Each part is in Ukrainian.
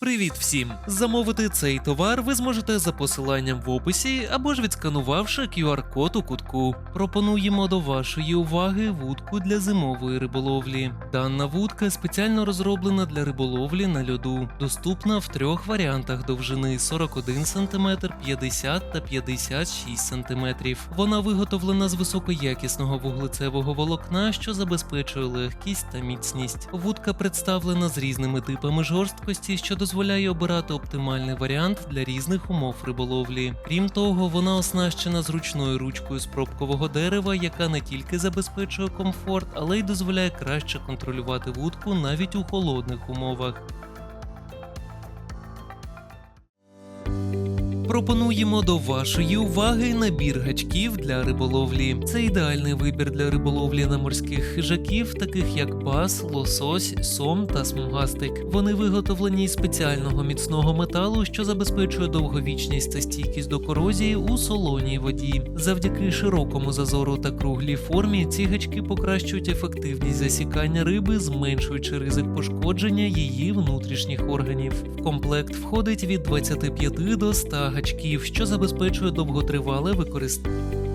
Привіт всім! Замовити цей товар ви зможете за посиланням в описі або ж відсканувавши QR-код у кутку. Пропонуємо до вашої уваги вудку для зимової риболовлі. Дана вудка спеціально розроблена для риболовлі на льоду, доступна в трьох варіантах довжини 41 см, 50 та 56 см. Вона виготовлена з високоякісного вуглецевого волокна, що забезпечує легкість та міцність. Вудка представлена з різними типами жорсткості, що дозволяє обирати оптимальний варіант для різних умов риболовлі. Крім того, вона оснащена зручною ручкою з пробкового дерева, яка не тільки забезпечує комфорт, але й дозволяє краще контролювати вудку навіть у холодних умовах. Пропонуємо до вашої уваги набір гачків для риболовлі. Це ідеальний вибір для риболовлі на морських хижаків, таких як бас, лосось, сом та смугастик. Вони виготовлені із спеціального міцного металу, що забезпечує довговічність та стійкість до корозії у солоній воді. Завдяки широкому зазору та круглій формі ці гачки покращують ефективність засікання риби, зменшуючи ризик пошкодження її внутрішніх органів. В комплект входить від 25 до 100 гачків, що забезпечує довготривале використання.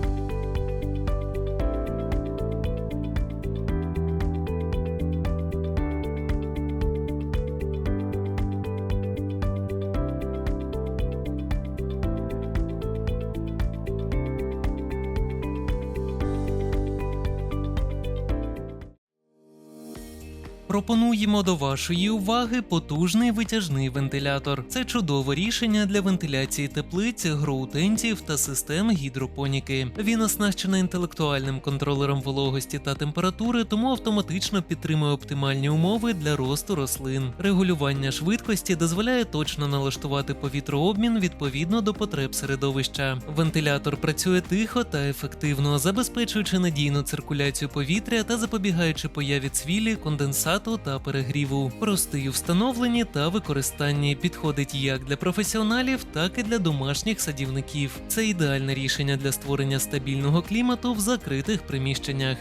Пропонуємо до вашої уваги потужний витяжний вентилятор. Це чудове рішення для вентиляції теплиць, гроутентів та систем гідропоніки. Він оснащений інтелектуальним контролером вологості та температури, тому автоматично підтримує оптимальні умови для росту рослин. Регулювання швидкості дозволяє точно налаштувати повітрообмін відповідно до потреб середовища. Вентилятор працює тихо та ефективно, забезпечуючи надійну циркуляцію повітря та запобігаючи появі цвілі, конденсату та перегріву. Простий у встановленні та використанні підходить як для професіоналів, так і для домашніх садівників. Це ідеальне рішення для створення стабільного клімату в закритих приміщеннях.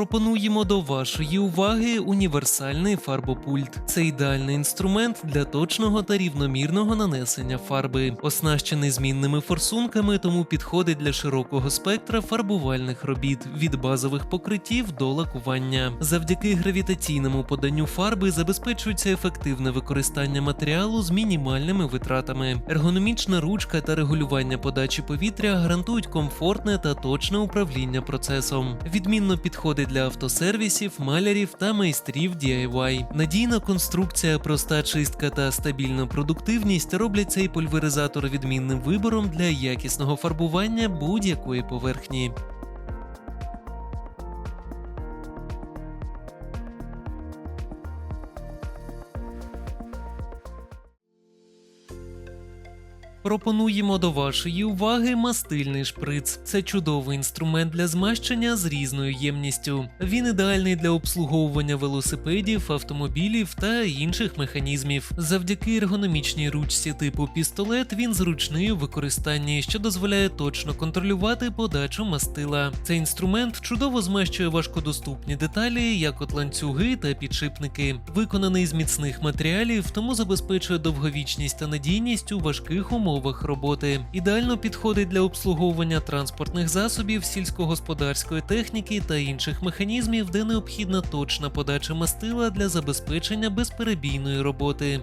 Пропонуємо до вашої уваги універсальний фарбопульт. Це ідеальний інструмент для точного та рівномірного нанесення фарби, оснащений змінними форсунками, тому підходить для широкого спектра фарбувальних робіт від базових покриттів до лакування. Завдяки гравітаційному поданню фарби забезпечується ефективне використання матеріалу з мінімальними витратами. Ергономічна ручка та регулювання подачі повітря гарантують комфортне та точне управління процесом. Відмінно підходить для автосервісів, малярів та майстрів DIY. Надійна конструкція, проста чистка та стабільна продуктивність роблять цей пульверизатор відмінним вибором для якісного фарбування будь-якої поверхні. Пропонуємо до вашої уваги мастильний шприц. Це чудовий інструмент для змащення з різною ємністю. Він ідеальний для обслуговування велосипедів, автомобілів та інших механізмів. Завдяки ергономічній ручці типу пістолет він зручний у використанні, що дозволяє точно контролювати подачу мастила. Цей інструмент чудово змащує важкодоступні деталі, як от ланцюги та підшипники. Виконаний з міцних матеріалів, тому забезпечує довговічність та надійність у важких умовах роботи. Ідеально підходить для обслуговування транспортних засобів, сільськогосподарської техніки та інших механізмів, де необхідна точна подача мастила для забезпечення безперебійної роботи.